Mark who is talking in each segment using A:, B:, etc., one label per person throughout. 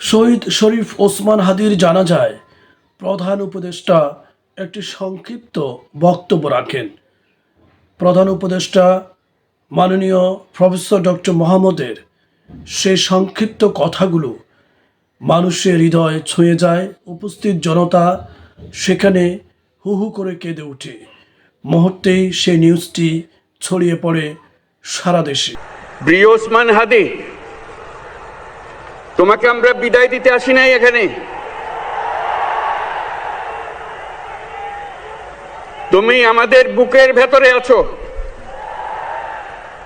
A: শহীদ শরীফ ওসমান হাদির জানা যায়, প্রধান উপদেষ্টা একটি সংক্ষিপ্ত বক্তব্য রাখেন। প্রধান উপদেষ্টা, মাননীয় প্রফেসর ডক্টর মোহাম্মদের সেই সংক্ষিপ্ত কথাগুলো মানুষের হৃদয় ছুঁয়ে যায়, উপস্থিত জনতা সেখানে হু হু করে কেঁদে ওঠে। মুহূর্তেই সেই নিউজটি ছড়িয়ে পড়ে সারা দেশে।
B: প্রিয় ওসমান হাদি তোমাকে আমরা বিদায় দিতে আসি নাই এখানে। তুমি আমাদের বুকের ভেতরে আছো।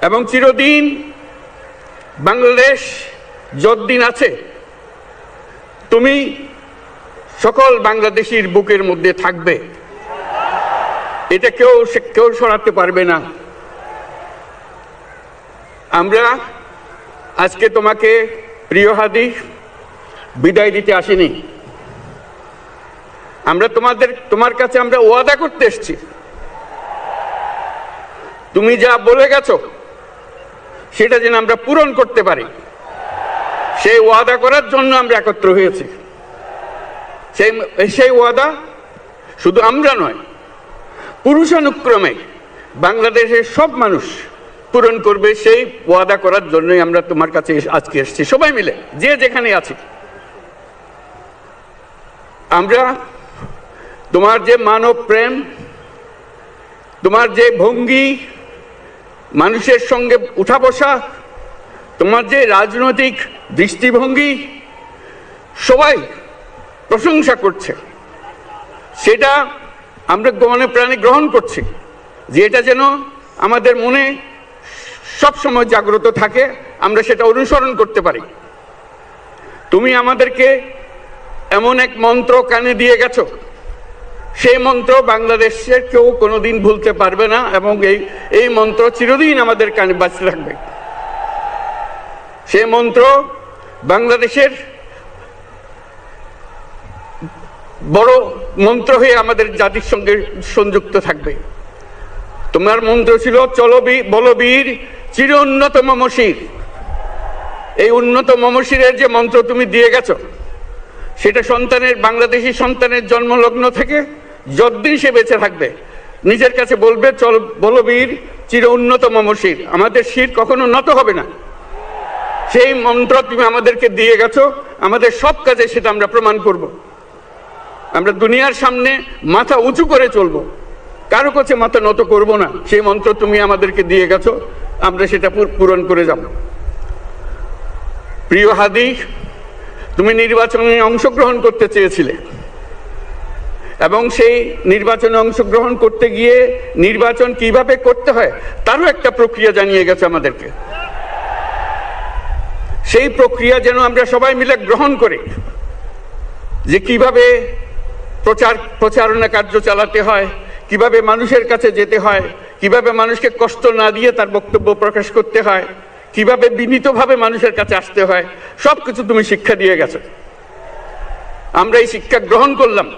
B: এবং চিরদিন বাংলাদেশ যতদিন আছে, তুমি সকল বাংলাদেশির বুকের মধ্যে থাকবে। এটা কেউ কেউ সরাতে পারবে না। আমরা আজকে তোমাকে প্রিয় হাদি, বিদায় দিতে আসিনি। আমরা তোমাদের, তোমার কাছে আমরা ওয়াদা করতে এসেছি। তুমি যা বলে গেছো, সেটা যেন আমরা পূরণ করতে পারি। সেই ওয়াদা করার জন্য আমরা একত্র হয়েছি। সেই সেই ওয়াদা শুধু আমরা নয়, পুরুষানুক্রমে বাংলাদেশের সব মানুষ পূরণ করবে, সেই ওয়াদা করার জন্যই আমরা তোমার কাছে আজকে এসেছি। সবাই মিলে, যে যেখানে আছি। আমরা তোমার যে মানব প্রেম, তোমার যে ভঙ্গি, মানুষের সঙ্গে উঠা বসা, তোমার যে রাজনৈতিক দৃষ্টিভঙ্গি, সবাই প্রশংসা করছে। সেটা আমরা মনে প্রাণে গ্রহণ করছি। যে এটা যেন আমাদের মনে সব সময় জাগ্রত থাকে, আমরা সেটা অনুসরণ করতে পারি। তুমি আমাদেরকে এমন এক মন্ত্র কানে দিয়ে গেছো। সেই মন্ত্র বাংলাদেশের কেউ কোনোদিন ভুলতে পারবে না এবং এই এই মন্ত্র চিরদিন আমাদের কানে বাঁচতে থাকবে। সেই মন্ত্র বাংলাদেশের বড় মন্ত্র হয়ে আমাদের জাতির সঙ্গে সংযুক্ত থাকবে। তোমার মন্ত্র ছিল, চলো বি- বলো বীর চির উন্নত মমশির এই উন্নত মমশিরের যে মন্ত্র তুমি দিয়ে গেছো, সেটা সন্তানের, বাংলাদেশি সন্তানের জন্মলগ্ন থেকে যতদিন সে বেঁচে থাকবে, নিজের কাছে বলবে, চল বলো বীর, চির উন্নত মমশির আমাদের শির কখনো নত হবে না। সেই মন্ত্র তুমি আমাদেরকে দিয়ে গেছো, আমাদের সব কাজে সেটা আমরা প্রমাণ করব। আমরা দুনিয়ার সামনে মাথা উঁচু করে চলবো। কারও কাছে মাথা নত করব না। সেই মন্ত্র তুমি আমাদেরকে দিয়ে গেছো। আমরা সেটা পূর- পূরণ করে যাব। প্রিয় হাদি, তুমি নির্বাচনে অংশগ্রহণ করতে চেয়েছিলে। এবং সেই নির্বাচনে অংশগ্রহণ করতে গিয়ে নির্বাচন কীভাবে করতে হয়, তারও একটা প্রক্রিয়া জানিয়ে গেছে আমাদেরকে। সেই প্রক্রিয়া যেন আমরা সবাই মিলে গ্রহণ করি, যে কীভাবে প্রচার প্রচারণা কার্য চালাতে হয়, কীভাবে মানুষের কাছে যেতে হয় কীভাবে মানুষকে কষ্ট না দিয়ে তার বক্তব্য প্রকাশ করতে হয়, কীভাবে বিনীতভাবে মানুষের কাছে আসতে হয় সব কিছু তুমি শিক্ষা দিয়ে গেছো। আমরা এই শিক্ষা গ্রহণ করলাম।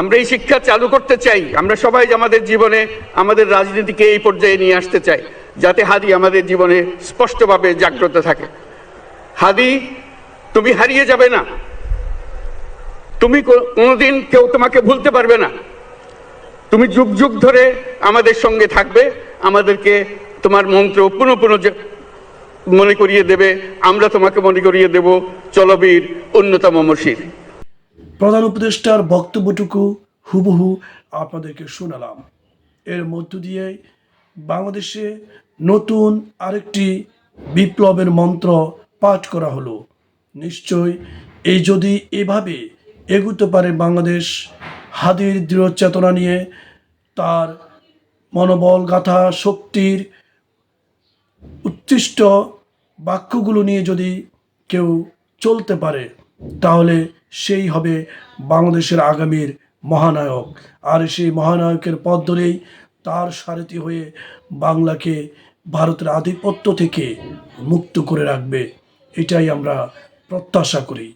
B: আমরা এই শিক্ষা চালু করতে চাই। আমরা সবাই আমাদের জীবনে আমাদের রাজনীতিকে এই পর্যায়ে নিয়ে আসতে চাই, যাতে হাদি আমাদের জীবনে স্পষ্টভাবে জাগ্রত থাকে। হাদি, তুমি হারিয়ে যাবে না। তুমি কোনোদিন কেউ তোমাকে ভুলতে পারবে না। তুমি যুগ যুগ ধরে আমাদের সঙ্গে থাকবে, আমাদেরকে তোমার মন্ত্র পুনঃ পুনঃ মনে করিয়ে দেবে, আমরা তোমাকে মনে করিয়ে দেব, চলবীর অন্যতম মসির
A: প্রধান উপদেষ্টার বক্তব্যটুকু হুবহু আপনাদেরকে শোনালাম। এর মধ্য দিয়ে বাংলাদেশে নতুন আরেকটি বিপ্লবের মন্ত্র পাঠ করা হলো। নিশ্চয় এই যদি এভাবে এগুতে পারে বাংলাদেশ হাদির দৃঢ় চেতনা নিয়ে তার মনোবল গাথা শক্তির উৎকৃষ্ট বাক্যগুলো নিয়ে যদি কেউ চলতে পারে, তাহলে সেই হবে বাংলাদেশের আগামীর মহানায়ক। আর সেই মহানায়কের পথ ধরেই তার সারথি হয়ে বাংলাকে ভারতের আধিপত্য থেকে মুক্ত করে রাখবে। এটাই আমরা প্রত্যাশা করি।